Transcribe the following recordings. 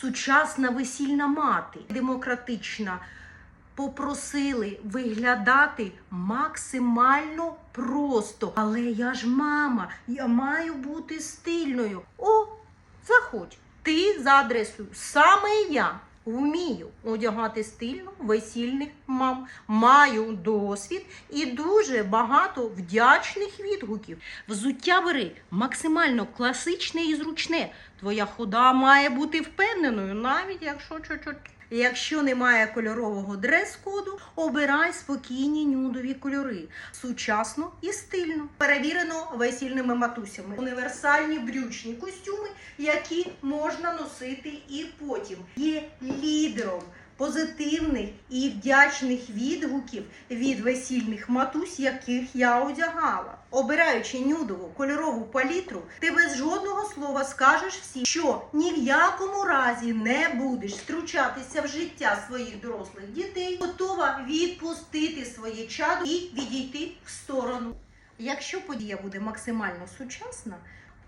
сучасна весільна мати, демократична, попросили виглядати максимально просто. Але я ж мама, я маю бути стильною. О, заходь. Ти за адресою. Саме я вмію одягати стильно весільних мам. Маю досвід і дуже багато вдячних відгуків. Взуття бери максимально класичне і зручне. Твоя хода має бути впевненою, навіть якщо чуть-чуть. Якщо немає кольорового дрес-коду, обирай спокійні нюдові кольори, сучасно і стильно. Перевірено весільними матусями. Універсальні брючні костюми, які можна носити і потім. Є лідером позитивних і вдячних відгуків від весільних матусь, яких я одягала. Обираючи нюдову кольорову палітру, ти без жодного слова скажеш всім, що ні в якому разі не будеш втручатися в життя своїх дорослих дітей, готова відпустити своє чадо і відійти в сторону. Якщо подія буде максимально сучасна,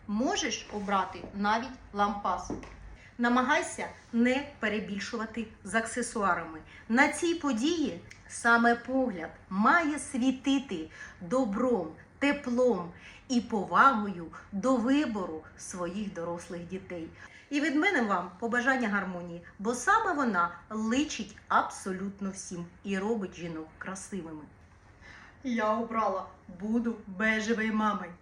можеш обрати навіть лампас. Намагайся не перебільшувати з аксесуарами. На цій події саме погляд має світити добром, теплом і повагою до вибору своїх дорослих дітей. І від мене вам побажання гармонії, бо саме вона личить абсолютно всім і робить жінок красивими. Я обрала буду бежевою мамою.